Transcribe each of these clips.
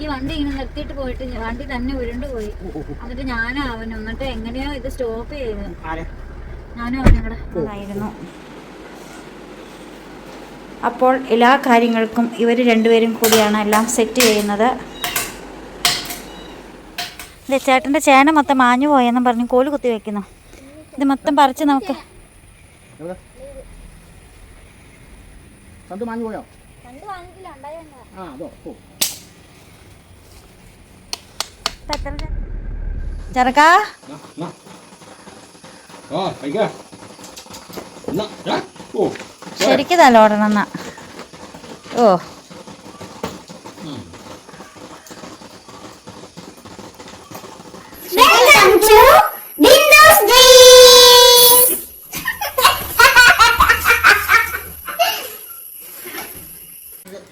ഈ വണ്ടി ഇങ്ങനെ നിർത്തിയിട്ട് പോയിട്ട് വണ്ടി തന്നെ ഉരുണ്ടു പോയി. എന്നിട്ട് ഞാനും അവനും എന്നിട്ട് എങ്ങനെയോ ഇത് സ്റ്റോപ്പ് ചെയ്തു. ഞാനും അവനും കൂടെ. ആയിരുന്നു അപ്പോൾ എല്ലാ കാര്യങ്ങൾക്കും ഇവർ രണ്ടുപേരും കൂടിയാണ് എല്ലാം സെറ്റ് ചെയ്യുന്നത്. ഇത് ചേട്ടന്റെ ചേന മൊത്തം മാഞ്ഞു പോയെന്നും പറഞ്ഞ് കോൽ കുത്തി വെക്കുന്നു. ഇത് മൊത്തം പറിച്ച് നമുക്ക്. കണ്ടു മാഞ്ഞു പോയോ? ആ അതോ ഓ ചെറുക്കാ ശരിക്ക് തലോടണം എന്നാ ഓ ഉം. Welcome to Windows Dreams!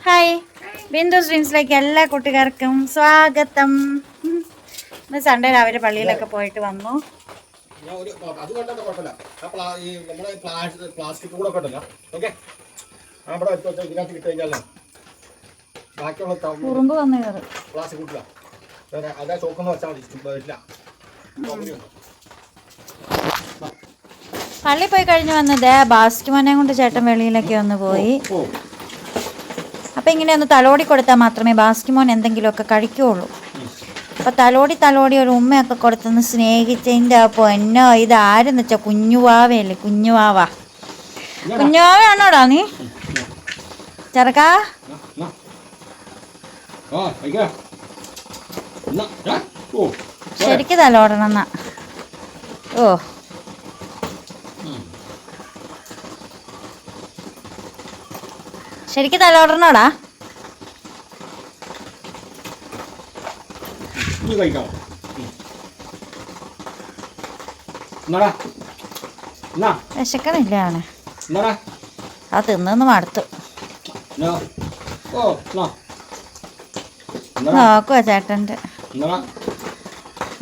Hi Bindu ഡ്രീംസിലേക്ക് എല്ലാ കൂട്ടുകാർക്കും സ്വാഗതം. ഇന്ന് സൺഡേ രാവിലെ പള്ളിയിലൊക്കെ പോയിട്ട് വന്നു. അത് കുഴപ്പമില്ല. ഈ നമ്മുടെ പ്ലാസ്റ്റിക് പ്ലാസ്റ്റിക് കൂടെ ഒക്കെ ഉണ്ടല്ലോ. ഓക്കെ? ആ ഇവിടെ എടുത്ത് വെച്ചാൽ ഇതിനകത്ത് ഇട്ട് കഴിഞ്ഞാലോ? ബാക്കിയുള്ള ത- കുറുമ്പ് വന്നു കയറി. പ്ലാസ്റ്റിക് കൂട്ടില്ല. വേറെ അതാ ചോക്കെന്ന് വെച്ചാൽ മതി. ഇഷ്ടം ഇല്ല. സൗകര്യമുണ്ട്. പള്ളി പോയി കഴിഞ്ഞ് വന്നത് ബാസ്റ്റ് മോനെ കൊണ്ട് ചേട്ടൻ വെളിയിലൊക്കെ ഒന്ന് പോയി. അപ്പൊ ഇങ്ങനെ ഒന്ന് തലോടി കൊടുത്താൽ മാത്രമേ ബാസ്റ്റ് മോൻ എന്തെങ്കിലുമൊക്കെ കഴിക്കുകയുള്ളൂ അപ്പം തലോടി തലോടി ഒരു ഉമ്മയൊക്കെ കൊടുത്തൊന്ന് സ്നേഹിച്ചതിന്റെ എന്നോ ഇത് ആരെന്ന് വെച്ചാൽ കുഞ്ഞുവാവയല്ലേ കുഞ്ഞുവാവ. കുഞ്ഞുവാവയാണോടാ നീ? ചെറുക്കാ? എന്നാ. ശരിക്ക് തലോടണം എന്നാ ഓ. ശരിക്ക് തലോടണോടാ? എന്നാടാ എന്നാ വിശക്കണില്ല അവന് അത് തിന്നു മടുത്തു. നോക്കുവാ ചേട്ടന്റെ.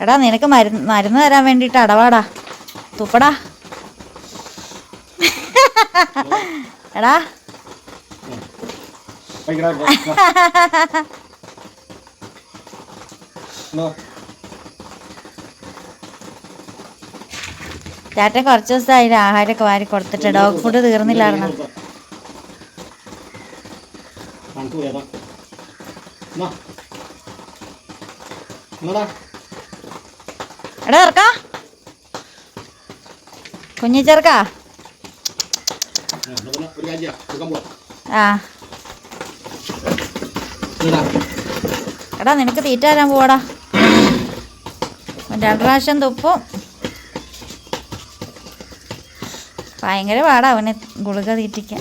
എടാ നിനക്ക് മരുന്ന് മരുന്ന് തരാൻ വേണ്ടിയിട്ട് അടവാടാ. തുപ്പടാ. എടാ കഴിക്കടാ ഇപ്പൊ. എന്നാ. എന്നാ. ചേട്ടൻ കുറച്ച് ദിവസമായി ആഹാരമൊക്കെ വാരി കൊടുത്തിട്ട് ഡോഗ് ഫുഡ് തീർന്നില്ലായിരുന്നു എടാ ചെറുക്കാ കുഞ്ഞി ചെറുക്കാ. ആ. എടാ നിനക്ക് തീറ്റ തരാൻ പോവാടാ. രണ്ട് പ്രാവശ്യം തുപ്പും. ഭയങ്കര പാടാ അവന് ഗുളിക തീറ്റിക്കാൻ.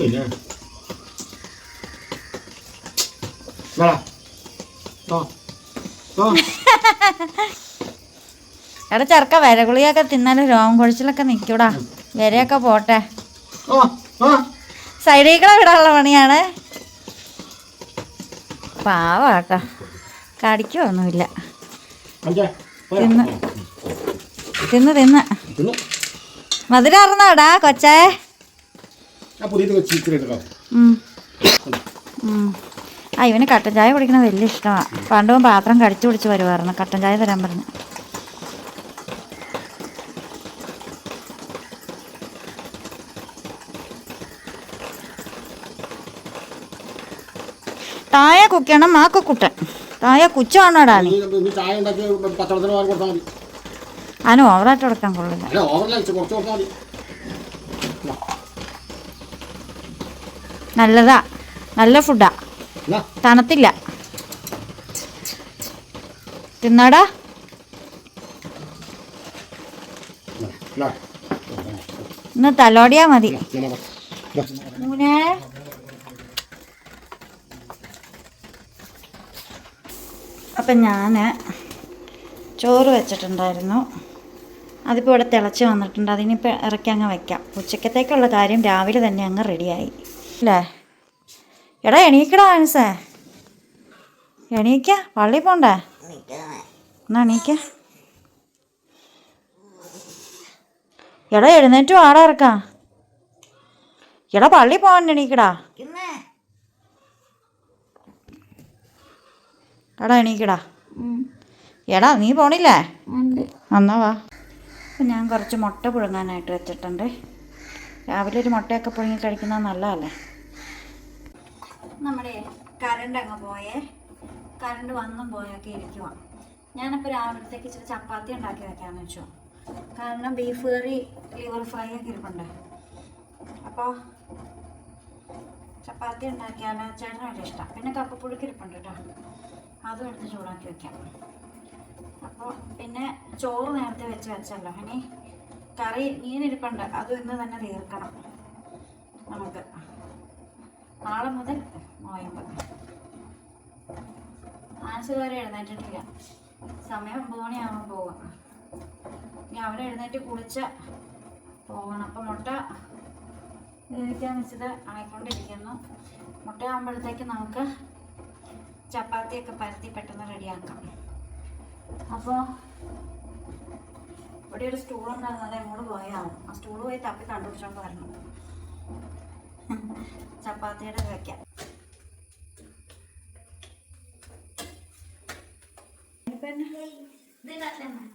എടാ ചെറുക്ക വിര ഗുളികയൊക്കെ തിന്നാലും രോഗം കൊഴിച്ചിലൊക്കെ നിൽക്കൂടാ വിരയൊക്കെ പോട്ടെ. സൈഡിൽ കൂടെ വിടാനുള്ള പണിയാണ്. പാവാട്ടോ. കടിക്കൊന്നുമില്ല. തിന്ന്. തിന്ന് തിന്ന്. മധുരം അറിഞ്ഞോടാ കൊച്ചേ. ആ ഇവന് കട്ടൻ ചായ കുടിക്കണത് വലിയ ഇഷ്ടമാണ് പണ്ടും പാത്രം കടിച്ചു പിടിച്ച് വരുമായിരുന്നു കട്ടൻ ചായ തരാൻ പറഞ്ഞു. തായ കുക്കണം മാക്ക കുട്ടൻ. തായ കുച്ചാണോടാ നീ? ചായ ഉണ്ടാക്കി പച്ചവെള്ളത്തിന് കൊടുത്താൽ മതി. അതിന് ഓവറായിട്ട് കൊടുക്കാൻ കൊള്ളില്ല. നല്ലതാ. നല്ല ഫുഡാ. തണുത്തില്ല. തിന്നാടാ. ഇന്ന് തലോടിയാ മതി. അപ്പം ഞാൻ ചോറ് വെച്ചിട്ടുണ്ടായിരുന്നു. അതിപ്പോൾ ഇവിടെ തിളച്ച് വന്നിട്ടുണ്ട്. അതിനിപ്പോൾ ഇറക്കി അങ്ങ് വയ്ക്കാം ഉച്ചക്കത്തേക്കുള്ള കാര്യം രാവിലെ തന്നെ അങ്ങ് റെഡിയായി. അല്ലേ? എടാ എണീക്കടാ ആൻസേ എണീക്ക. പള്ളി പോണ്ടേ? എന്നാ എണീക്ക. എടാ എഴുന്നേറ്റ് ആടാ ഇറക്കാം. എടാ പള്ളി പോകണ്ട എണീക്കടാ. എടാ എണീക്കടാ. എടാ നീ പോണില്ലേ? എന്നാ വാ. അപ്പം ഞാൻ കുറച്ച് മുട്ട പുഴുങ്ങാനായിട്ട് വെച്ചിട്ടുണ്ട്. രാവിലെ ഒരു മുട്ടയൊക്കെ പുഴുങ്ങി കഴിക്കുന്നത് നല്ലതല്ലേ? നമ്മുടെ കറണ്ട് അങ്ങ് പോയേ. കറണ്ട് വന്നും പോയൊക്കെ ഇരിക്കുക ഞാനിപ്പോൾ രാവിലത്തേക്ക് ഇച്ചിരി ചപ്പാത്തി ഉണ്ടാക്കി വെക്കാമെന്ന് വെച്ചു. കാരണം ബീഫ് കറി ലിവർ ഫ്രൈ ഒക്കെ ഇരിപ്പുണ്ട്. അപ്പോൾ ചപ്പാത്തി ഉണ്ടാക്കിയാൽ ചേട്ടന് ഇഷ്ടം. പിന്നെ കപ്പപ്പുഴുക്ക് ഇരിപ്പുണ്ട് കേട്ടോ. അതും എടുത്ത് ചൂടാക്കി വെക്കാം. അപ്പോൾ പിന്നെ ചോറ് നേരത്തെ വെച്ച് വെച്ചല്ലോ ഇനി കറി മീനിരിപ്പുണ്ട് അതും ഇന്ന് തന്നെ തീർക്കണം. നമുക്ക് നാളെ മുതൽ നോയമ്പ് ആശുപത്രി എഴുന്നേറ്റിട്ടില്ല. സമയം ഒമ്പത് മണിയാകുമ്പോൾ പോവാം ഇനി അവിടെ എഴുന്നേറ്റ് കുളിച്ച പോകണം. അപ്പം മുട്ട വേവിക്കാൻ വെച്ചത് ആയിക്കൊണ്ടിരിക്കുന്നു. മുട്ടയാകുമ്പോഴത്തേക്ക് നമുക്ക് ചപ്പാത്തിയൊക്കെ പരത്തി പെട്ടെന്ന് റെഡിയാക്കാം. അപ്പോൾ ഇവിടെ ഒരു സ്റ്റൂൾ ഉണ്ടായിരുന്നു. അത് എങ്ങോട്ട് പോയാവും ആ സ്റ്റൂൾ പോയി തപ്പി കണ്ടുപിടിച്ചോണ്ട് വരണം. ചപ്പാത്തിയുടെ വെക്കാം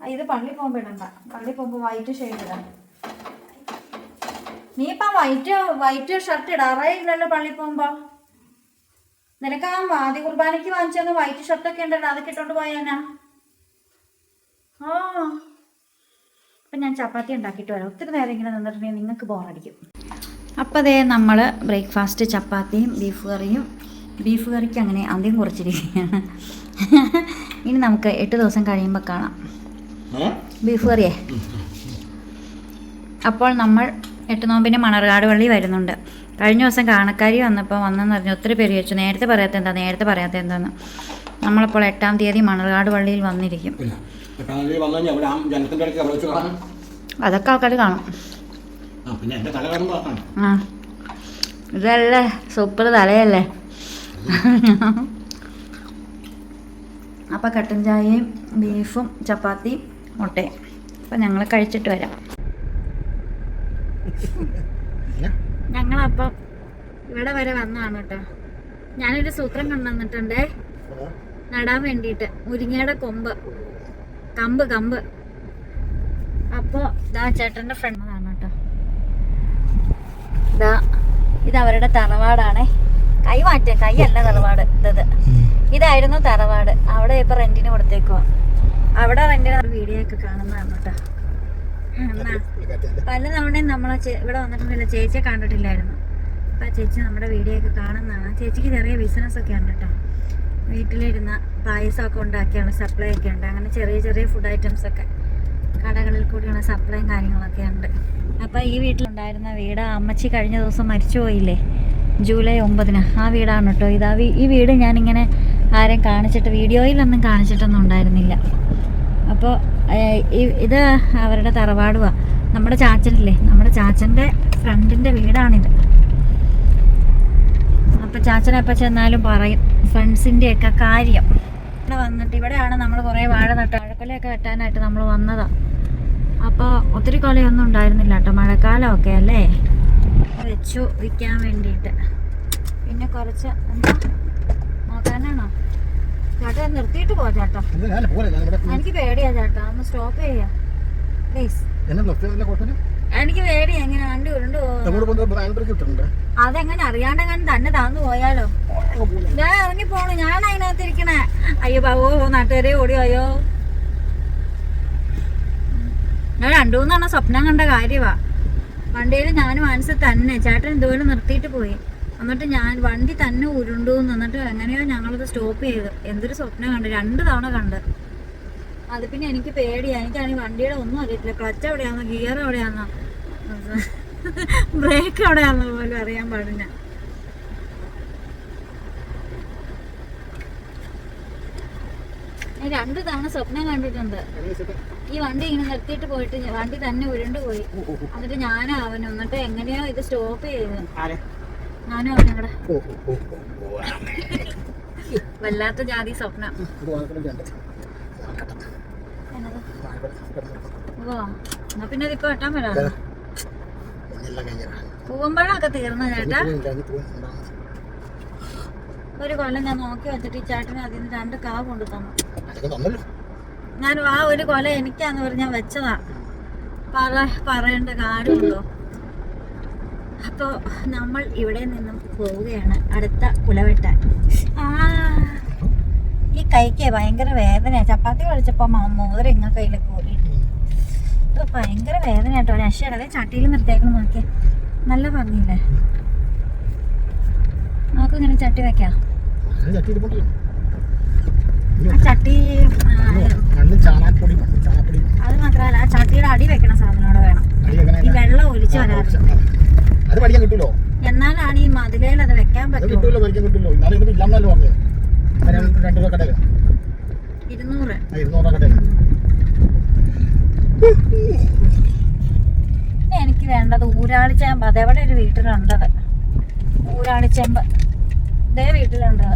ആ, ഇത് പള്ളി പോകുമ്പോ ഇടണ്ട. പള്ളി പോകുമ്പോ വൈറ്റ് ഷെയ്ഡ് ഇടാം. നീ ഇപ്പൊ വൈറ്റ് വൈറ്റ് ഷർട്ട് ഇടാറേ ഇല്ലല്ലോ പള്ളി പോകുമ്പോ. നിനക്ക് ആ ആദ്യ കുർബാനയ്ക്ക് വാങ്ങിച്ചു വൈറ്റ് ഷർട്ടൊക്കെ ഉണ്ടല്ലോ അതൊക്കെ ഇട്ടോണ്ട് പോയാനാ. ആ. അപ്പം ഞാൻ ചപ്പാത്തി ഉണ്ടാക്കിയിട്ട് വരാം. ഒത്തിരി നേരം ഇങ്ങനെ നിന്നിട്ടുണ്ടെങ്കിൽ നിങ്ങൾക്ക് ബോറടിക്കും. അപ്പോൾ അതേ നമ്മൾ ബ്രേക്ക്ഫാസ്റ്റ് ചപ്പാത്തിയും ബീഫ് കറിയും ബീഫ് കറിക്ക് അങ്ങനെ അന്ത്യം കുറച്ചിരിക്കുകയാണ്. ഇനി നമുക്ക് എട്ട് ദിവസം കഴിയുമ്പോൾ കാണാം. ബീഫ് കറിയേ? അപ്പോൾ നമ്മൾ എട്ട് നോമ്പിന് മണർകാട് വള്ളി വരുന്നുണ്ട്. കഴിഞ്ഞ ദിവസം കാണക്കാരി വന്നപ്പോൾ വന്നെന്ന് പറഞ്ഞു ഒത്തിരി പേര് ചോദിച്ചു നേരത്തെ പറയാത്ത എന്താ? നേരത്തെ പറയാത്ത എന്താന്ന്? നമ്മളപ്പോൾ എട്ടാം തീയതി മണർകാട് പള്ളിയിൽ വന്നിരിക്കും. ഇല്ല കാണാൻ വന്നു കഴിഞ്ഞാൽ അവിടെ ആ ജനത്തിന്റെ ഇടയ്ക്ക് അവിടെ വെച്ച് കാണാം. അതൊക്കെ ആൾക്കാർ കാണും. ആ പിന്നെ എന്റെ തല കാണുമ്പോൾ കാണാം. ആ. ഇതല്ലേ? സൂപ്പർ തലയല്ലേ? അപ്പം കട്ടൻ ചായയും ബീഫും ചപ്പാത്തിയും മുട്ടയും. അപ്പം ഞങ്ങൾ കഴിച്ചിട്ട് വരാം. ഞങ്ങളപ്പം ഇവിടെ വരെ വന്നതാണ് കേട്ടോ ഞാനൊരു സൂത്രം കൊണ്ടുവന്നിട്ടുണ്ടേ. നടാൻ വേണ്ടിയിട്ട് മുരിങ്ങയുടെ കൊമ്പ്. കമ്പ് കമ്പ്. അപ്പോൾ ഇതാ ചേട്ടന്റെ ഫ്രണ്ടാണ് കേട്ടോ ഇതാ ഇത് അവരുടെ തറവാടാണേ. കൈ മാറ്റേ കൈയല്ല തറവാട് ഇതത്. ഇതായിരുന്നു തറവാട്. അവിടെ ഇപ്പൊ റെന്റിന് കൊടുത്തേക്കുവാ. അവിടെ റെന്റിന് വീഡിയോ ഒക്കെ കാണുന്നതാണ് കേട്ടോ പല തവണയും നമ്മളെ ഇവിടെ വന്നിട്ടുണ്ടല്ലോ ചേച്ചിയെ കണ്ടിട്ടില്ലായിരുന്നു. അപ്പൊ ചേച്ചി നമ്മുടെ വീഡിയോ ഒക്കെ കാണുന്നതാണ്. ചേച്ചിക്ക് ചെറിയ ബിസിനസ് ഒക്കെ ഉണ്ട് കേട്ടോ വീട്ടിലിരുന്ന പായസമൊക്കെ ഉണ്ടാക്കിയാണ് സപ്ലൈ ഒക്കെ ഉണ്ട്. അങ്ങനെ ചെറിയ ചെറിയ ഫുഡ് ഐറ്റംസ് ഒക്കെ കടകളിൽ കൂടിയുള്ള സപ്ലൈയും കാര്യങ്ങളൊക്കെ ഉണ്ട്. അപ്പോൾ ഈ വീട്ടിലുണ്ടായിരുന്ന വീട് അമ്മച്ചി കഴിഞ്ഞ ദിവസം മരിച്ചു പോയില്ലേ? ജൂലൈ ഒമ്പതിന്. ആ വീടാണ് കേട്ടോ ഇതാ. ഈ വീട് ഞാനിങ്ങനെ ആരെയും കാണിച്ചിട്ട് വീഡിയോയിലൊന്നും കാണിച്ചിട്ടൊന്നും ഉണ്ടായിരുന്നില്ല. അപ്പോൾ ഇത് അവരുടെ തറവാടുവാണ് നമ്മുടെ ചാച്ചനില്ലേ? നമ്മുടെ ചാച്ചന്റെ ഫ്രണ്ടിന്റെ വീടാണിത്. അപ്പോൾ ചാച്ചനപ്പം ചെന്നാലും പറയും. ഫ്രണ്ട്സിന്റെ ഒക്കെ കാര്യം. ഇവിടെ വന്നിട്ട് ഇവിടെയാണ് നമ്മൾ കുറേ വാഴ നട്ട് വാഴക്കൊലയൊക്കെ വെട്ടാനായിട്ട് നമ്മൾ വന്നതാ. അപ്പോൾ ഒത്തിരി കൊലയൊന്നും ഉണ്ടായിരുന്നില്ല കേട്ടോ. മഴക്കാലമൊക്കെ അല്ലേ? വെച്ചു വിൽക്കാൻ വേണ്ടിയിട്ട്. പിന്നെ കുറച്ച് എന്താ? നോക്കാനാണോ? ചേട്ടാ നിർത്തിയിട്ട് പോ ചേട്ടാ. എനിക്ക് പേടിയാ ചേട്ടാ. ഒന്ന് സ്റ്റോപ്പ് ചെയ്യാം. പ്ലീസ് എനിക്ക് അറിയാണ്ട് അങ്ങനെ വണ്ടി ഉരുണ്ട് അതെങ്ങനെ തന്നെ താന്നു പോയാലോ? ഞാൻ ഇറങ്ങി പോണു. ഞാൻ അതിനകത്ത് ഇരിക്കണേ അയ്യോ ബാവോ നാട്ടുകാരെ ഓടിയോയോ അയ്യോ ഞാൻ രണ്ടു സ്വപ്നം കണ്ട കാര്യവാ. വണ്ടിയിൽ ഞാൻ മനസ്സിൽ തന്നെ. ചേട്ടൻ ഇതുപോലെ നിർത്തിയിട്ട് പോയി. എന്നിട്ട് ഞാൻ വണ്ടി തന്നെ ഉരുണ്ടു എന്നിട്ട് എങ്ങനെയോ ഞങ്ങളത് സ്റ്റോപ്പ് ചെയ്തു എന്തൊരു സ്വപ്നം കണ്ട്. രണ്ട് തവണ കണ്ട്. അത് പിന്നെ എനിക്ക് പേടിയാ. എനിക്കാണെങ്കിൽ വണ്ടിയുടെ ഒന്നും അറിയത്തില്ല. ക്ലച്ച് എവിടെയാണോ ഗിയർ എവിടെയാണോ ബ്രേക്ക് എവിടെയാണോ പോലും അറിയാൻ പാടില്ല. ഞാൻ രണ്ട് തവണ സ്വപ്നം കണ്ടിട്ടുണ്ട്. ഈ വണ്ടി ഇങ്ങനെ നിർത്തിയിട്ട് പോയിട്ട് വണ്ടി തന്നെ ഉരുണ്ട് പോയി. എന്നിട്ട് ഞാനും അവനും എന്നിട്ട് എങ്ങനെയോ ഇത് സ്റ്റോപ്പ് ചെയ്തു. ഞാനും അവനും കൂടെ. വല്ലാത്ത ജാതി സ്വപ്നം ഇത് വാങ്ങിക്കണം എന്നത് ഓ എന്നാ പിന്നെ ഇതിപ്പോ വെട്ടാൻ വരാം എല്ലാം കഴിഞ്ഞാൽ പൂവമ്പഴമൊക്കെ തീർന്നു ചേട്ടാ? ഒരു കൊല്ലം ഞാൻ നോക്കി വെച്ചിട്ട് ഈ ചേട്ടന് അതിൽ നിന്ന് രണ്ട് കാ കൊണ്ടു തന്നു. ഞാൻ ആ ഒരു കൊല എനിക്കാന്ന് പറഞ്ഞ് ഞാൻ വെച്ചതാ. പറ പറയേണ്ട കാര്യമുണ്ടോ? അപ്പോൾ നമ്മൾ ഇവിടെ നിന്നും പോവുകയാണ് അടുത്ത കുലവെട്ടാൻ. ആ. ഈ കൈക്ക് ഭയങ്കര വേദന ചപ്പാത്തി കഴിച്ചപ്പോൾ മോതിരം ഇങ്ങ കയ്യിൽ കൂടിയിട്ട് ഇത് ഭയങ്കര വേദന കേട്ടോ രക്ഷയുടെ ചട്ടിയിൽ നിർത്തിയേക്കണം നോക്കിയേ. നല്ല ഭംഗിയില്ലേ? നമുക്കിങ്ങനെ ചട്ടി വെക്കാം? ചട്ടി അത് മാത്രമല്ല ആ ചട്ടിയുടെ അടി വെക്കണ സാധനോട് വേണം. ഈ വെള്ളം ഒലിച്ചു വരാറ് അത് പഠിക്കാൻ കിട്ടുമല്ലോ എന്നാലാണ് ഈ മതിലേൽ അത് വെക്കാൻ പറ്റുള്ളൂ രണ്ട് രണ്ട് രൂപ കടയിൽ ഇരുന്നൂറ്. ആ ഇരുന്നൂറ് രൂപ എനിക്ക് വേണ്ടത് ഊരാളിച്ചേമ്പ്. അതെവിടെ ഒരു വീട്ടിലുണ്ടത്? ഊരാളിച്ചേമ്പ്. ഇതേ വീട്ടിലുണ്ടത്.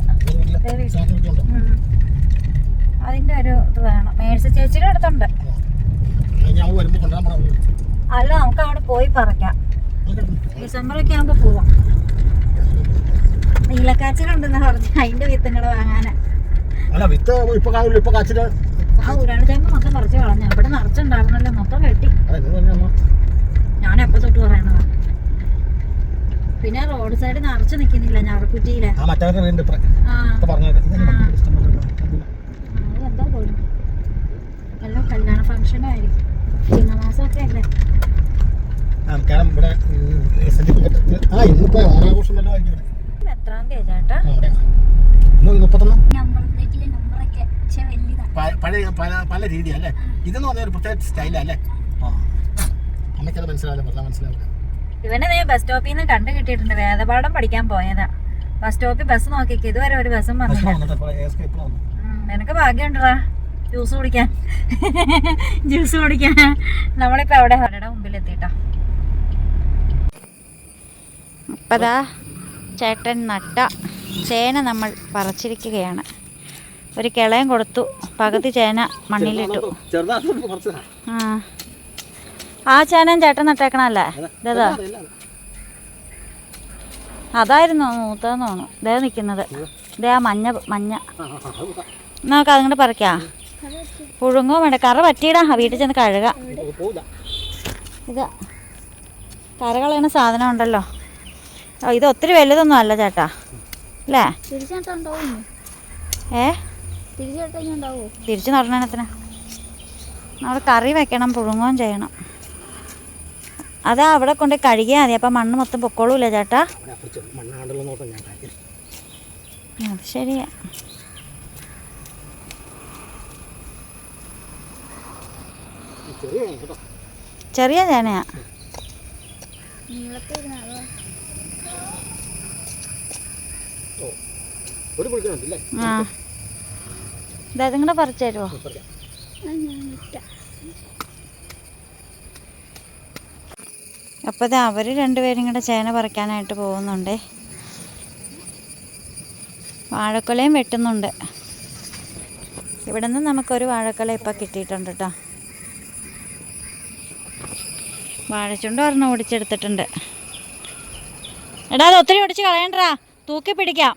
അതിന്റെ ഒരു ഇത് വേണം. മേഴ്സി ചേച്ചിയുടെ അടുത്തുണ്ട്. അല്ല നമുക്ക് അവിടെ പോയി പറിക്കാം. ഡിസംബറൊക്കെ ആകുമ്പോ പോവാം. നീലക്കാച്ചിലുണ്ടെന്ന് പറഞ്ഞു. അതിന്റെ വിത്തുങ്ങൾ വാങ്ങാനാ. അല്ല വിത്ത് ഇപ്പൊ കാണില്ല ഇപ്പൊ കാച്ചിട്ട് ആ ഊരാളിച്ചേമ്പ് മൊത്തം പറിച്ചു കളഞ്ഞു. ഇവിടെ നിറച്ചുണ്ടായിരുന്നല്ലോ മൊത്തം വെട്ടി. ഞാൻ എപ്പോ തൊട്ട് പറയുന്നതാ. പിന്നെ റോഡ് സൈഡ് നിറച്ചു നിക്കുന്നില്ല ഞാറക്കുറ്റിയിലെ. അതെന്താ പോലും. എല്ലാം കല്യാണ ഫംഗ്ഷൻ ആയിരിക്കും ചിങ്ങമാസമൊക്കെ അല്ലേ? ഇവിടെ ആ ഇന്നിപ്പോ ആഘോഷം വല്ലതും ആയിരിക്കും എത്രാം തീയതി ചേട്ടാ. പഴയ പല പല രീതിയല്ലേ ഇതെന്ന് പറഞ്ഞ ഒരു പ്രത്യേക സ്റ്റൈലല്ലേ അമ്മയ്ക്കത് മനസ്സിലാവില്ല പറഞ്ഞാൽ മനസ്സിലാവില്ല. ഇവനെ ഞാൻ ബസ് സ്റ്റോപ്പിൽ നിന്ന് കണ്ടു കിട്ടിയിട്ടുണ്ട്. വേദപാഠം പഠിക്കാൻ പോയതാ. ബസ് സ്റ്റോപ്പിൽ ബസ് നോക്കിക്ക്. ഇതുവരെ ഒരു ബസ്സും വന്നില്ല. നിനക്ക് ഭാഗ്യമുണ്ടടാ. ജ്യൂസ് കുടിക്കാൻ. ജ്യൂസ് കുടിക്കാൻ. നമ്മളിപ്പോ അവിടെ അവരുടെ മുമ്പിൽ എത്തിട്ടാ അപ്പതാ ചേട്ടൻ നട്ട ചേന നമ്മൾ പറിച്ചിരിക്കുകയാണ്. ഒരു കിളയം കൊടുത്തു. പകുതി ചേന മണ്ണിലിട്ടു. ആ. ആ ചേന ചേട്ടൻ നട്ടേക്കണല്ലേ? ഇതാ അതായിരുന്നു മൂത്തതെന്ന് തോന്നുന്നു. ഇതേ നിൽക്കുന്നത് ഇതേ ആ മഞ്ഞ മഞ്ഞ. നമുക്ക് അതുകൊണ്ട് പറിക്കാം? പുഴുങ്ങോ വേണ്ട. കറ പറ്റിയിടാ വീട്ടിൽ ചെന്ന് കഴുകാം. ഇതാ ഇത്. കറ കളയണ സാധനം ഉണ്ടല്ലോ. ഓ ഇത് ഒത്തിരി വലുതൊന്നും അല്ല ചേട്ടാ. അല്ലേ? ഏ? തിരിച്ചു നടണത്തിന് നമ്മൾ കറി വെക്കണം പുഴുങ്ങുകയും ചെയ്യണം. അതാ അവിടെ കൊണ്ട് കഴുകിയാൽ മതി. അപ്പം മണ്ണ് മൊത്തം പൊക്കോളൂല്ലേ ചേട്ടാ? അത് ശരിയാ. ചെറിയ ചേനയാ ഓ ഒരു പൊളിക്കുന്നുണ്ടല്ലേ ആ. ഇതാ പറിച്ചു തരുമോ അപ്പോൾ ഇത് അവർ രണ്ടുപേരും കൂടെ ചേന പറിക്കാനായിട്ട് പോകുന്നുണ്ട്. വാഴക്കൊലയും വെട്ടുന്നുണ്ട്. ഇവിടെ നിന്ന് നമുക്കൊരു വാഴക്കൊല ഇപ്പം കിട്ടിയിട്ടുണ്ട് കേട്ടോ വാഴച്ചുണ്ട് ഒരെണ്ണം ഓടിച്ചെടുത്തിട്ടുണ്ട്. എടാ അത് ഒത്തിരി ഒടിച്ച് കളയണ്ടാ തൂക്കി പിടിക്കാം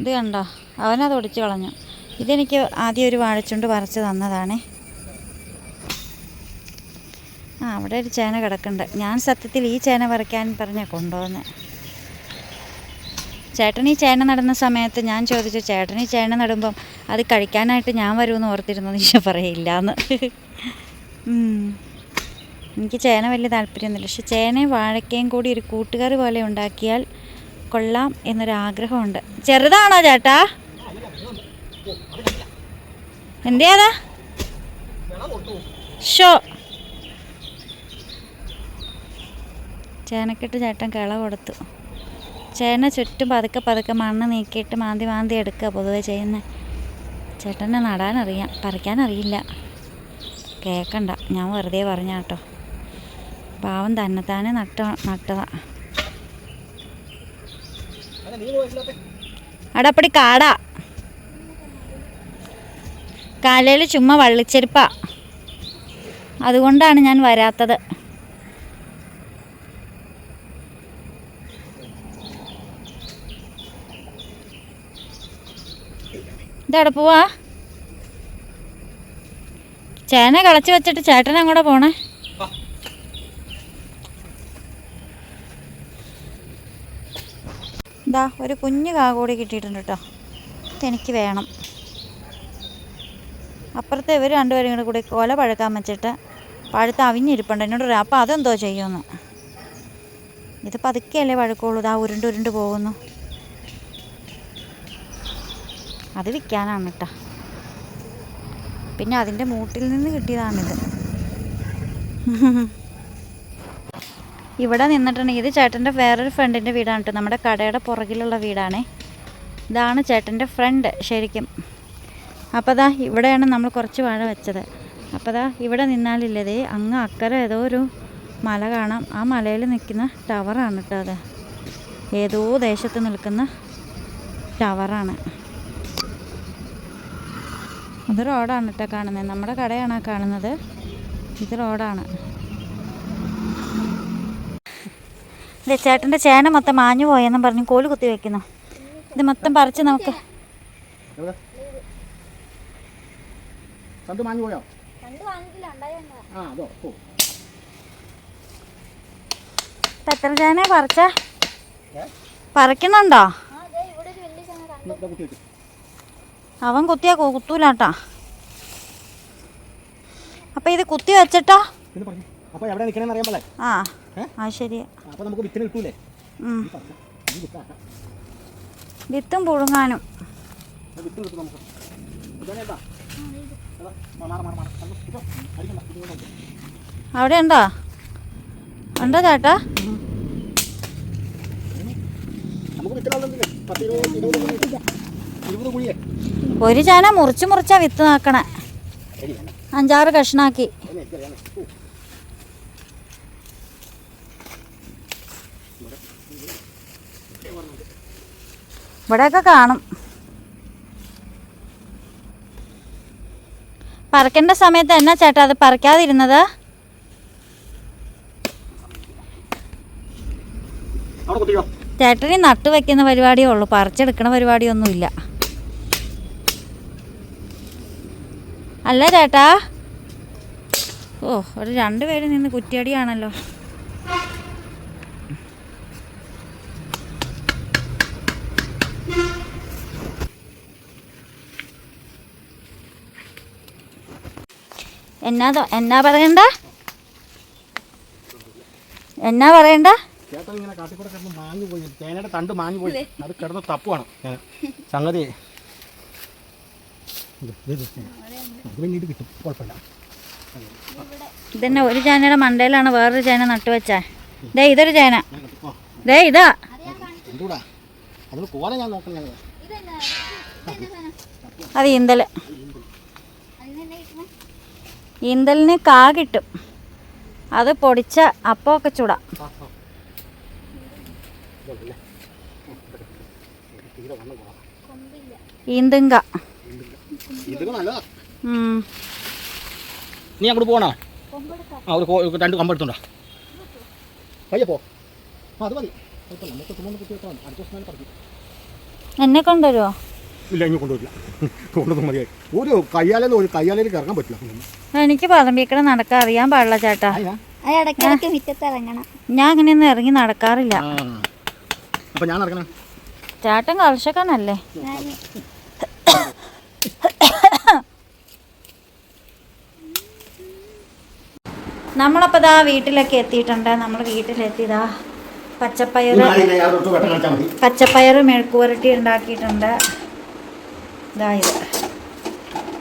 ഇത് കണ്ടോ? അവനത് ഒടിച്ചു കളഞ്ഞു. ഇതെനിക്ക് ആദ്യം ഒരു വാഴച്ചുണ്ട് വരച്ച് തന്നതാണേ. ആ അവിടെ ഒരു ചേന കിടക്കുന്നുണ്ട്. ഞാൻ സത്യത്തിൽ ഈ ചേന പറിക്കാൻ പറഞ്ഞ കൊണ്ടുപോകുന്നത് ചേട്ടൻ ഈ ചേന നടുന്ന സമയത്ത് ഞാൻ ചോദിച്ചു ചേട്ടൻ ഈ ചേന നടുമ്പം അത് കഴിക്കാനായിട്ട് ഞാൻ വരുമെന്ന് ഓർത്തിരുന്നു ഈശോ പറയില്ല എന്ന് എനിക്ക് ചേന വലിയ താല്പര്യമൊന്നുമില്ല. പക്ഷെ ചേനയും വാഴക്കയും കൂടി ഒരു കൂട്ടുകറി പോലെ ഉണ്ടാക്കിയാൽ കൊള്ളാം എന്നൊരാഗ്രഹമുണ്ട്. ചെറുതാണോ ചേട്ടാ? എന്തിയാതാ ഷോ. ചേനക്കിട്ട് ചേട്ടൻ കിള കൊടുത്തു. ചേന ചുറ്റും പതുക്കെ പതുക്കെ മണ്ണ് നീക്കിയിട്ട് മാന്തി മാന്തി എടുക്കുക പൊതുവെ ചെയ്യുന്നത് ചേട്ടനെ നടാനറിയാം പറിക്കാനറിയില്ല. കേൾക്കണ്ട ഞാൻ വെറുതെ പറഞ്ഞാട്ടോ പാവം തന്നെത്താനെ നട്ട നട്ടതാ. അവിടെ അപ്പടി കാടാ. കാലയിൽ ചുമ്മാ വള്ളിച്ചെരുപ്പാ. അതുകൊണ്ടാണ് ഞാൻ വരാത്തത്. ഇതവിടെ പോവാ. ചേന കളച്ചു വെച്ചിട്ട് ചേട്ടനങ്ങോട്ട് പോണേ. ഇതാ ഒരു കുഞ്ഞു കാ കൂടി കിട്ടിയിട്ടുണ്ട് കേട്ടോ ഇതെനിക്ക് വേണം. അപ്പുറത്തെ ഇവർ രണ്ടുപേരും കൂടെ കൂടി കൊല പഴുക്കാൻ വെച്ചിട്ട് പഴുത്ത് അവിഞ്ഞിരിപ്പുണ്ട്. എന്നോട് പറയാം അപ്പോൾ അതെന്തോ ചെയ്യുമെന്ന് ഇത് പതുക്കെയല്ലേ പഴുക്കുള്ളൂ. ഇതാ ഉരുണ്ട് ഉരുണ്ട് പോകുന്നു. അത് വിൽക്കാനാണ് കേട്ടോ പിന്നെ അതിന്റെ മൂട്ടിൽ നിന്ന് കിട്ടിയതാണിത്. ഇവിടെ നിന്നിട്ടുണ്ടെങ്കിൽ ഇത് ചേട്ടന്റെ വേറൊരു ഫ്രണ്ടിന്റെ വീടാണ് കേട്ടോ. നമ്മുടെ കടയുടെ പുറകിലുള്ള വീടാണേ. ഇതാണ് ചേട്ടന്റെ ഫ്രണ്ട് ശരിക്കും. അപ്പോൾ ദാ ഇവിടെയാണ് നമ്മൾ കുറച്ച് വാഴ വെച്ചത്. അപ്പോൾ ദാ ഇവിടെ നിന്നാലില്ലതേ അങ്ങ് അക്കരെ ഏതോ ഒരു മല കാണാം. ആ മലയിൽ നിൽക്കുന്ന ടവറാണ് കേട്ടോ അത്. ഏതോ ദേശത്ത് നിൽക്കുന്ന ടവറാണ്. അത് റോഡാണ് കേട്ടോ കാണുന്നത്. നമ്മുടെ കടയാണ് കാണുന്നത്. ഇത് റോഡാണ്. ഇതേ ചേട്ടന്റെ ചേന മൊത്തം മാഞ്ഞു പോയെന്നും പറഞ്ഞ് കോൽ കുത്തി വെക്കുന്നു. ഇത് മൊത്തം പറിച്ച് നമുക്ക്. എത്ര ചേന പറിച്ച? പറിക്കുന്നുണ്ടോ? പറിക്കണുണ്ടോ ആ അതെ ഇവിടെ വലിയ ചങ്ങ കണ്ടു. കുത്തി വെച്ചു അവൻ കുത്തിയാ കുത്തൂലാട്ടാ. അപ്പൊ ഇത് കുത്തി വെച്ചിട്ടോ? അപ്പോൾ എവിടെ നിൽക്കണമെന്ന് അറിയാൻ ആ ആ ശരിയാ. അപ്പോൾ നമുക്ക് വിത്തിന് കിട്ടൂലേ. വിത്തും പുഴുങ്ങാനും. വിത്ത് കിട്ടും നമുക്ക്. അവിടെ ഉണ്ടോ? ഉണ്ടോ ചേട്ടാ? ഒരു ചാന മുറിച്ച് മുറിച്ചാ വിത്ത് നോക്കണേ. അഞ്ചാറ് കഷ്ണാക്കി എന്നെ എനിക്കറിയാം ഓ ഇവിടെയൊക്കെ കാണും. പറക്കേണ്ട സമയത്ത് എന്നാ ചേട്ടാ അത് പറിക്കാതിരുന്നത്? ചേട്ടനെ നട്ടു വെക്കുന്ന പരിപാടിയേ ഉള്ളൂ. പറിച്ചെടുക്കണ പരിപാടിയൊന്നുമില്ല. അല്ല ചേട്ടാ. ഓ ഒരു രണ്ടുപേരും നിന്ന് കുറ്റിയടിയാണല്ലോ. എന്നാ എന്നാ പറയണ്ട? എന്നാ പറയണ്ട? ചേട്ടൻ ഇങ്ങനെ കാട്ടിക്കൂടെ കിടന്ന് മാഞ്ഞു പോയി തേനയുടെ തണ്ട് മാഞ്ഞു പോയി അത് കിടന്ന് തപ്പുവാണ് സംഗതി. ഇത്, ഇത്, ഇത്. അത് പിന്നീട് കിട്ടും. കുഴപ്പമില്ല. ഇതന്നെ ഒരു ചേനയുടെ മണ്ടയിലാണ് വേറൊരു ചേന നട്ടു വെച്ചേ ദേ ഇതൊരു ചേന. ദേ ഇതാ. അത് ഇന്തൽ ഈന്തലിന് കാ കിട്ടും. അത് പൊടിച്ച അപ്പമൊക്കെ ചൂടാം. ഈന്തുങ്ക. നീ അങ്ങോട്ട് പോണോ? കൊമ്പെടുക്കാം ആ ഒരു രണ്ട് കമ്പെടുത്തുണ്ടോ പയ്യെ പോ. അത് മതി. എന്നെ കൊണ്ടുവരുമോ ഇല്ല ഇനി കൊണ്ടുവരില്ല. കൊണ്ടൊന്നും മതിയായി. ഒരു കയ്യാലും ഒരു കയ്യാലേക്ക് ഇറങ്ങാൻ പറ്റില്ല. എനിക്ക് പറമ്പിക്കട നടക്കാൻ അറിയാൻ പാടില്ല ചേട്ടാ. ഞാൻ അങ്ങനെയൊന്നും ഇറങ്ങി നടക്കാറില്ല. ചേട്ടൻ കർഷകനല്ലേ നമ്മളപ്പോൾ ദാ വീട്ടിലൊക്കെ എത്തിയിട്ടുണ്ട്. നമ്മൾ വീട്ടിലെത്തിയതാ പച്ചപ്പയർ പച്ചപ്പയർ മെഴുക്കുവരട്ടി ഉണ്ടാക്കിയിട്ടുണ്ട്. ഇതാ.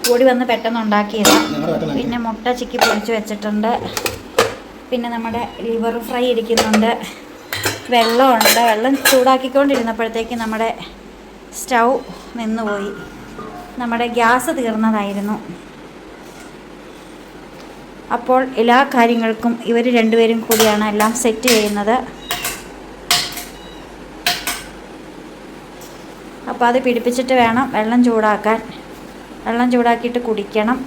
കൂടി വന്ന് പെട്ടെന്ന് ഉണ്ടാക്കിയത് പിന്നെ മുട്ട ചിക്കി പൊടിച്ച് വെച്ചിട്ടുണ്ട്. പിന്നെ നമ്മുടെ ലിവർ ഫ്രൈ ഇരിക്കുന്നുണ്ട്. വെള്ളമുണ്ട്. വെള്ളം ചൂടാക്കിക്കൊണ്ടിരുന്നപ്പോഴത്തേക്ക് നമ്മുടെ സ്റ്റൗ നിന്നുപോയി. നമ്മുടെ ഗ്യാസ് തീർന്നതായിരുന്നു. അപ്പോൾ എല്ലാ കാര്യങ്ങൾക്കും ഇവർ രണ്ടുപേരും കൂടിയാണ് എല്ലാം സെറ്റ് ചെയ്യുന്നത്. അപ്പോൾ അത് പിടിപ്പിച്ചിട്ട് വേണം വെള്ളം ചൂടാക്കാൻ. വെള്ളം ചൂടാക്കിയിട്ട് കുടിക്കണം.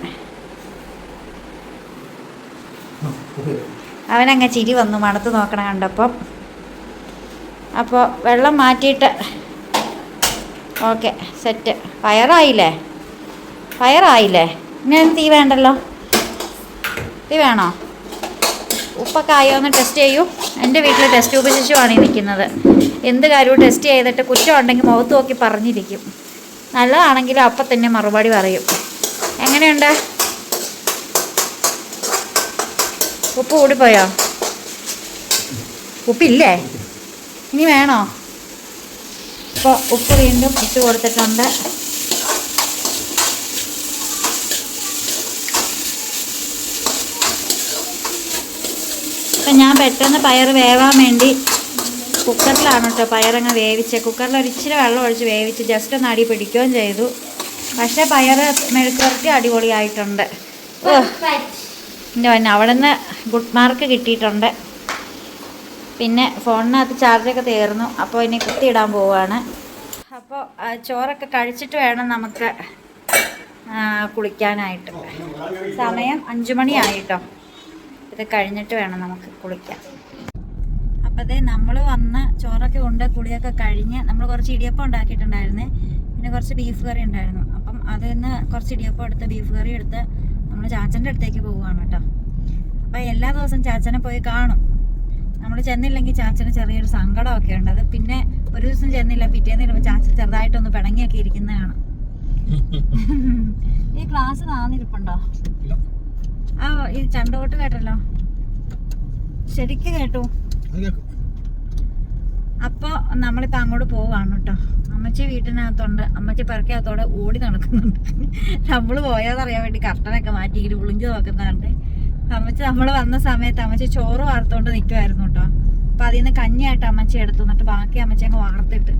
അവനങ്ങ് ചിരി വന്നു മണത്ത് നോക്കണ കണ്ടപ്പം. അപ്പോൾ വെള്ളം മാറ്റിയിട്ട് ഓക്കെ സെറ്റ്. ഫയറായില്ലേ? ഫയറായില്ലേ? ഇങ്ങനെ തീ വേണ്ടല്ലോ? തീ വേണോ? ഉപ്പൊക്കെ ആയോ? എന്ന് ടെസ്റ്റ് ചെയ്യൂ. എന്റെ വീട്ടിൽ ടെസ്റ്റ് ട്യൂബ് ശിശുവാണ് നിൽക്കുന്നത്. എന്ത് കാര്യവും ടെസ്റ്റ് ചെയ്തിട്ട് കുറ്റം ഉണ്ടെങ്കിൽ മുഖത്ത് നോക്കി പറഞ്ഞിരിക്കും. നല്ലതാണെങ്കിലും അപ്പം തന്നെ മറുപടി പറയും. എങ്ങനെയുണ്ട്? ഉപ്പ് കൂടിപ്പോയോ? ഉപ്പില്ലേ? ഇനി വേണോ? ഇപ്പോൾ ഉപ്പ് വീണ്ടും ഇട്ട് കൊടുത്തിട്ടുണ്ട്. ഇപ്പം ഞാൻ പെട്ടെന്ന് പയർ വേവാൻ വേണ്ടി കുക്കറിലാണ് കേട്ടോ പയറങ്ങ് വേവിച്ച്. കുക്കറിൽ ഒരു ഇച്ചിരി വെള്ളം ഒഴിച്ച് വേവിച്ച് ജസ്റ്റ് ഒന്ന് അടി പിടിക്കുകയും ചെയ്തു. പക്ഷേ പയർ മെഴുക്കുവരട്ടി അടിപൊളിയായിട്ടുണ്ട്. എന്റെ പിന്നെ അവിടെ നിന്ന് ഗുഡ് മാർക്ക് കിട്ടിയിട്ടുണ്ട്. പിന്നെ ഫോണിനകത്ത് ചാർജൊക്കെ തീർന്നു. അപ്പോൾ ഇനി കുത്തിയിടാൻ പോവുകയാണ് അപ്പോൾ ചോറൊക്കെ കഴിച്ചിട്ട് വേണം നമുക്ക് കുളിക്കാനായിട്ട്. സമയം അഞ്ചു മണിയായിട്ടോ ഇത് കഴിഞ്ഞിട്ട് വേണം നമുക്ക് കുളിക്കാൻ അപ്പോൾ അതേ നമ്മൾ വന്ന് ചോറൊക്കെ ഉണ്ട് കുളിയൊക്കെ കഴിഞ്ഞ് നമ്മൾ കുറച്ച് ഇടിയപ്പം ഉണ്ടാക്കിയിട്ടുണ്ടായിരുന്നേ. പിന്നെ കുറച്ച് ബീഫ് കറി ഉണ്ടായിരുന്നു. അപ്പം അതിൽ നിന്ന് കുറച്ച് ഇടിയപ്പം എടുത്ത് ബീഫ് കറി എടുത്ത് നമ്മൾ ചാച്ചന്റെ അടുത്തേക്ക് പോവുകയാണ് കേട്ടോ. അപ്പം എല്ലാ ദിവസവും ചാച്ചനെ പോയി കാണും. നമ്മൾ ചെന്നില്ലെങ്കിൽ ചാച്ചന് ചെറിയൊരു സങ്കടമൊക്കെ ഉണ്ട്. അത് പിന്നെ ഒരു ദിവസം ചെന്നില്ല. പിറ്റേന്ന് വരുമ്പോൾ ചാച്ചൻ ചെറുതായിട്ടൊന്ന് പിണങ്ങിയൊക്കെ ഇരിക്കുന്നതാണ് ഈ ക്ലാസ് താന്നിരിപ്പുണ്ടോ ആ ഈ ചണ്ടോട്ട് കേട്ടല്ലോ. ശരിക്കും കേട്ടു. അപ്പോൾ നമ്മളിപ്പോൾ അങ്ങോട്ട് പോവാണ് കേട്ടോ അമ്മച്ചി വീട്ടിനകത്തുണ്ട് അമ്മച്ചി പറക്കകത്തോടെ ഓടി നടക്കുന്നുണ്ട്. നമ്മൾ പോയാതറിയാൻ വേണ്ടി കർട്ടനൊക്കെ മാറ്റിയിട്ട് വിളിഞ്ച് നോക്കുന്നുണ്ട് അമ്മച്ചി നമ്മൾ വന്ന സമയത്ത് അമ്മച്ചി ചോറ് വാർത്തോണ്ട് നിൽക്കുമായിരുന്നു കേട്ടോ അപ്പം അതിൽ നിന്ന് കഞ്ഞിയായിട്ട് അമ്മച്ചി എടുത്തു എന്നിട്ട് ബാക്കി അമ്മച്ചി അങ്ങ് വാർത്തിട്ട്.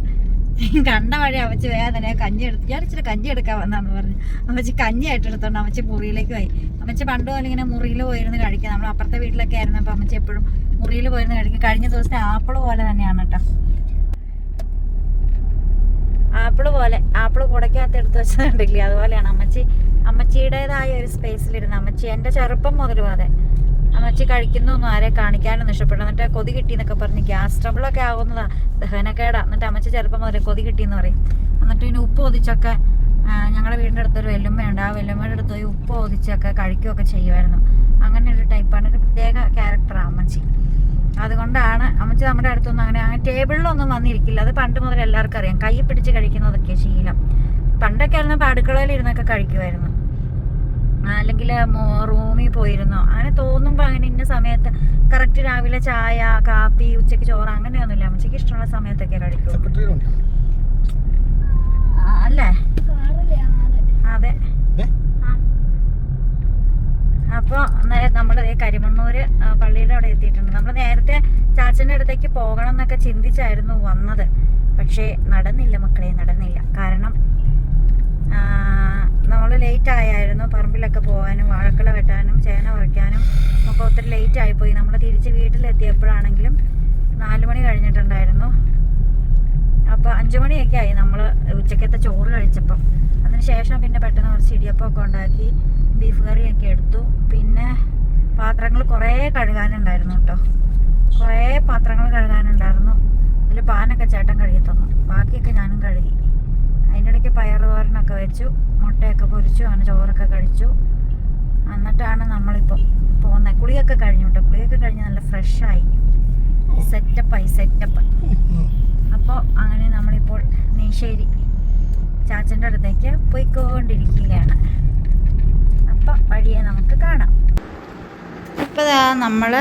കണ്ട വഴി അമ്മച്ചി തന്നെ കഞ്ഞി എടുത്ത് ഞാൻ ഇച്ചിരി കഞ്ഞി എടുക്കാൻ വന്നാന്ന് പറഞ്ഞു. അമ്മച്ചി കഞ്ഞിയായിട്ട് എടുത്തോണ്ട് അമ്മച്ചി മുറിയിലേക്ക് പോയി. അമ്മച്ചി പണ്ട് പോലെ ഇങ്ങനെ മുറിയിൽ പോയിരുന്നു കഴിക്കാം. നമ്മൾ അപ്പുറത്തെ വീട്ടിലൊക്കെ ആയിരുന്നു അപ്പം അമ്മച്ചി എപ്പോഴും മുറിയിൽ പോയിരുന്നു കഴിക്കും കഴിഞ്ഞ ദിവസത്തെ ആപ്പിൾ പോലെ തന്നെയാണ് കേട്ടോ. ആപ്പിൾ പോലെ ആപ്പിൾ കുടയ്ക്കകത്ത് എടുത്ത് വെച്ചിട്ടുണ്ടെങ്കിൽ അതുപോലെയാണ് അമ്മച്ചി അമ്മച്ചിയുടേതായ ഒരു സ്പേസിലിരുന്ന് അമ്മച്ചി എന്റെ ചെറുപ്പം മുതലും അതെ. അമ്മച്ചി കഴിക്കുന്നൊന്നും ആരെ കാണിക്കാനൊന്നും ഇഷ്ടപ്പെടില്ല. എന്നിട്ട് കൊതി കിട്ടി എന്നൊക്കെ പറഞ്ഞ് ഗ്യാസ് ട്രബിളൊക്കെ ആവുന്നതാ. ദഹനക്കേടാ എന്നിട്ട് അമ്മച്ചി ചെറുപ്പം മുതലേ കൊതി കിട്ടിയെന്ന് പറയും. എന്നിട്ട് പിന്നെ ഉപ്പ് ഒതിച്ചൊക്കെ ഞങ്ങളുടെ വീടിന്റെ അടുത്തൊരു വെല്ലുമ്മയുണ്ട് ആ വെല്ലുമ്മയുടെ അടുത്ത് പോയി ഉപ്പ് ഒതിച്ചൊക്കെ കഴിക്കുകയൊക്കെ ചെയ്യുമായിരുന്നു. അങ്ങനെ ഒരു ടൈപ്പാണ് ഒരു പ്രത്യേക ക്യാരക്ടറാണ് അമ്മച്ചി. അതുകൊണ്ടാണ് അമ്മച്ചി നമ്മുടെ അടുത്തൊന്നും അങ്ങനെ അങ്ങനെ ടേബിളിലൊന്നും വന്നിരിക്കില്ല. അത് പണ്ട് മുതൽ എല്ലാവർക്കും അറിയാം. കൈ പിടിച്ച് കഴിക്കുന്നതൊക്കെ ശീലം. പണ്ടൊക്കെ ആയിരുന്നപ്പോൾ അടുക്കളയിൽ ഇരുന്നൊക്കെ കഴിക്കുമായിരുന്നു അല്ലെങ്കിൽ റൂമിൽ പോയിരുന്നോ. അങ്ങനെ തോന്നുമ്പോൾ അങ്ങനെ ഇന്ന സമയത്ത് കറക്റ്റ് രാവിലെ ചായ കാപ്പി ഉച്ചയ്ക്ക് ചോറ് അങ്ങനെയൊന്നുമില്ല. അമ്മച്ചിക്ക് ഇഷ്ടമുള്ള സമയത്തൊക്കെ കഴിക്കൂ ആ, അല്ലേ? അതെ? അപ്പോൾ നമ്മൾ കരിമണ്ണൂര് ആ, പള്ളിയുടെ അവിടെ എത്തിയിട്ടുണ്ട്. നമ്മൾ നേരത്തെ ചാച്ചന്റെ അടുത്തേക്ക് പോകണം എന്നൊക്കെ ചിന്തിച്ചായിരുന്നു വന്നത്. പക്ഷേ നടന്നില്ല മക്കളെ നടന്നില്ല. കാരണം നമ്മൾ ലേറ്റ് ആയായിരുന്നു. പറമ്പിലൊക്കെ പോകാനും വാഴക്കള വെട്ടാനും ചേന പറിക്കാനും ഒക്കെ ഒത്തിരി ലേറ്റ് ആയിപ്പോയി നമ്മൾ തിരിച്ച് വീട്ടിലെത്തിയപ്പോഴാണെങ്കിലും നാല് മണി കഴിഞ്ഞിട്ടുണ്ടായിരുന്നു. അപ്പോൾ അഞ്ചു മണിയൊക്കെ ആയി നമ്മൾ ഉച്ചക്കത്തെ ചോറ് കഴിച്ചപ്പം. അതിന് ശേഷം പിന്നെ പെട്ടെന്ന് കുറച്ച് ഇടിയപ്പമൊക്കെ ഉണ്ടാക്കി. ബീഫ് കറിയൊക്കെ എടുത്തു. പിന്നെ പാത്രങ്ങൾ കുറേ കഴുകാനുണ്ടായിരുന്നു കേട്ടോ. കുറേ പാത്രങ്ങൾ കഴുകാനുണ്ടായിരുന്നു. അതിൽ പാനൊക്കെ ചേട്ടൻ കഴുകി തന്നു. ബാക്കിയൊക്കെ ഞാനും കഴുകി. അതിന്റെ ഇടയ്ക്ക് പയർ തോരനൊക്കെ വെച്ചു. മുട്ടയൊക്കെ പൊരിച്ചു. അങ്ങനെ ചോറൊക്കെ കഴിച്ചു. എന്നിട്ടാണ് നമ്മളിപ്പോൾ പോകുന്നത്. കുളിയൊക്കെ കഴിഞ്ഞു കേട്ടോ. കുളിയൊക്കെ കഴിഞ്ഞ് നല്ല ഫ്രഷായി സെറ്റപ്പായി സെറ്റപ്പ് അപ്പോൾ അങ്ങനെ നമ്മളിപ്പോൾ നീശ്ശേരി ചാച്ചന്റെ അടുത്തേക്ക് പോയിക്കൊണ്ടിരിക്കുകയാണ്. അപ്പോൾ വഴിയെ നമുക്ക് കാണാം. ഇപ്പോൾ നമ്മൾ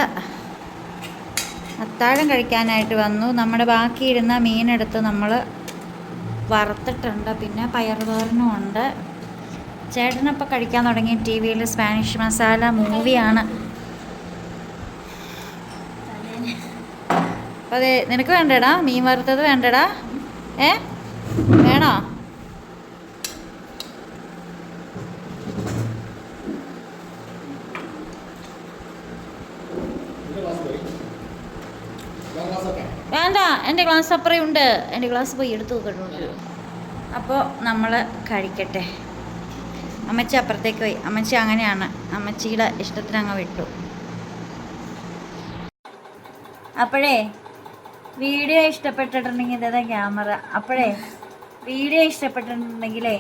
അത്താഴം കഴിക്കാനായിട്ട് വന്നു. നമ്മുടെ ബാക്കിയിരുന്ന മീനെടുത്ത് നമ്മൾ വറുത്തിട്ടുണ്ട്. പിന്നെ പയറുതോരനും ഉണ്ട്. ചേട്ടനപ്പോൾ കഴിക്കാൻ തുടങ്ങി ടി വിയിൽ സ്പാനിഷ് മസാല മൂവിയാണ്. അപ്പോൾ അതെ നിനക്ക് വേണ്ടടാ? മീൻ വറുത്തത് വേണ്ടടാ? ഏ? വേണോ ഇതിന്റെ ക്ലാസ് പോയി ഞാൻ ക്ലാസ് ഒക്കെ വേണ്ട എന്റെ ഗ്ലാസ് അപ്പുറം ഉണ്ട് എന്റെ ഗ്ലാസ് പോയി എടുത്തു നോക്കട്ടുണ്ട് അപ്പോൾ നമ്മൾ കഴിക്കട്ടെ. അമ്മച്ചി അപ്പുറത്തേക്ക് പോയി. അമ്മച്ചി അങ്ങനെയാണ്. അമ്മച്ചിയുടെ ഇഷ്ടത്തിന് അങ്ങ് വിട്ടു. അപ്പോഴേ വീഡിയോ ഇഷ്ടപ്പെട്ടിട്ടുണ്ടെങ്കിൽ ഇതാ ക്യാമറ. അപ്പോഴേ വീഡിയോ ഇഷ്ടപ്പെട്ടിട്ടുണ്ടെങ്കിലേ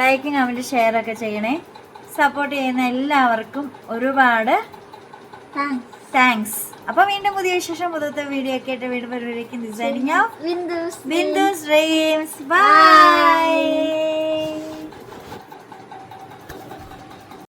ലൈക്കും കമന്റ് ഷെയർ ഒക്കെ ചെയ്യണേ. സപ്പോർട്ട് ചെയ്യുന്ന എല്ലാവർക്കും ഒരുപാട് താങ്ക്സ് അപ്പൊ വീണ്ടും പുതിയ വിശേഷം പുതിയ വീഡിയോ ഒക്കെ ആയിട്ട് വീണ്ടും പരിപാടിക്ക് ഡിസൈനിങ് ബിന്ദുസ് ഡ്രീംസ് ബൈ